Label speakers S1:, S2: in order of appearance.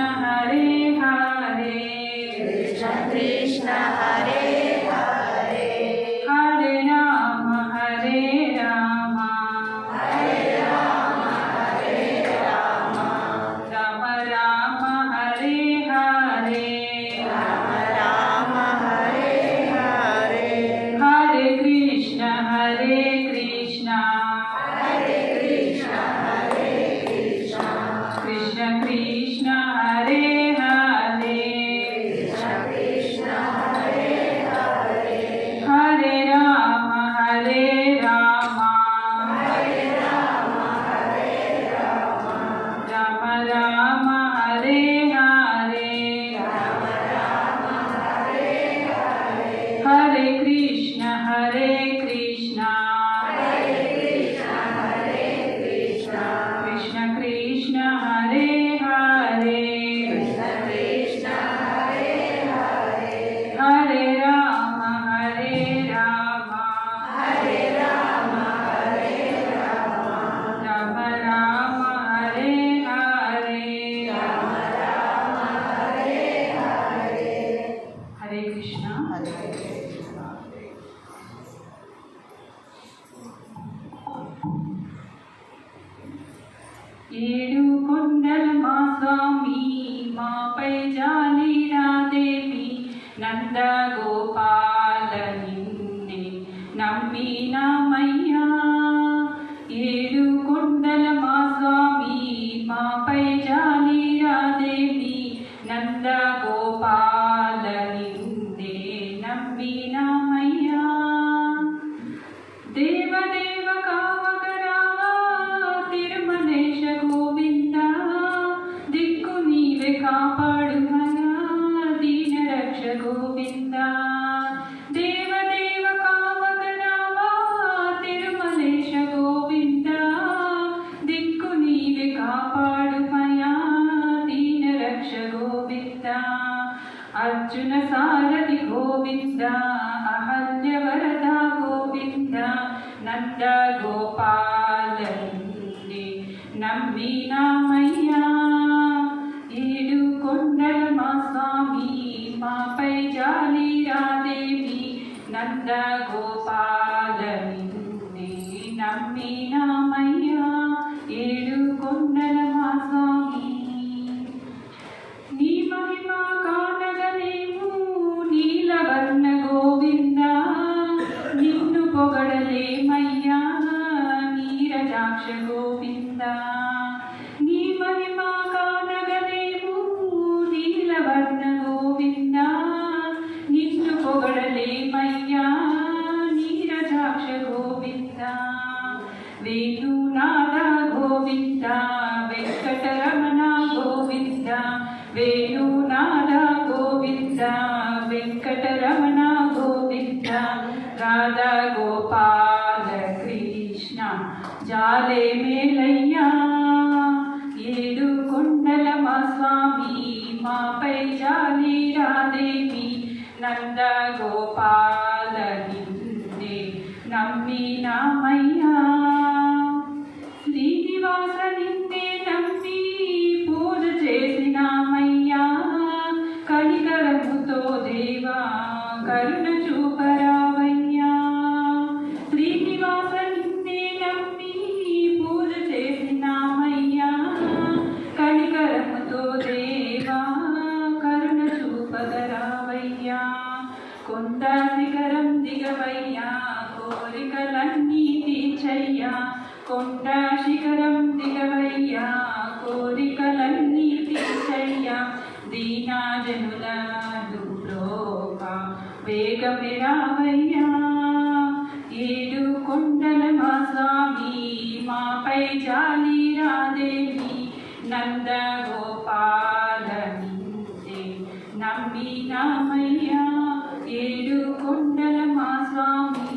S1: Krishna Hare Hare Krishna Krishna Hare trabalhar ఏడు కొండల మా స్వామి మాపై జాలి రాదేవి నంద గోపాల నిన్నే నమ్మినామయ్యా రక్ష గోవింద. దేవదేవ కావగరావా తిరుమలేశ గోవింద. దిక్కు నీవే కాపాడుమయా దీన రక్ష గోవింద. అర్జున సారథి గోవింద అహల్య వరద గోవింద. నంద గోపాలని నమ్మినామయ్యా ఏడు కొండల మా స్వామి నీ మహిమ కానగలేము నీలవర్ణ గోవింద నిన్ను పొగడలేమయ్యా నీరజాక్ష గోవింద నీ మహిమా గోవింద వెంకటరమణ గోవింద వేణునాథ గోవింద వెంకటరమణ గోవింద రాధా గోపాల కృష్ణ జాలే మేలయ్యా ఏడు కొండల మా స్వామి మాపై జాలి రాదేవి నంద గోపాల కరుణ చూపరావయ్యా శ్రీనివాస నిన్నే నమ్మి పూజ చేసినామయ్యా. కనికరముతో దేవా కరుణ చూపగరావయ్యా కొండ శిఖరం దిగవయ్యా కోరికలన్నీ తీర్చయ్యా. కొండ శిఖరం దిగవయ్యా కోరికలన్నీ తీర్చయ్యా. వేగమే రావయ్యా ఏడు కొండల మా స్వామి మాపై జాలి రాదేవి నంద గోపాలంతే నమ్మినామయ్యా. ఏడు కొండల మా స్వామి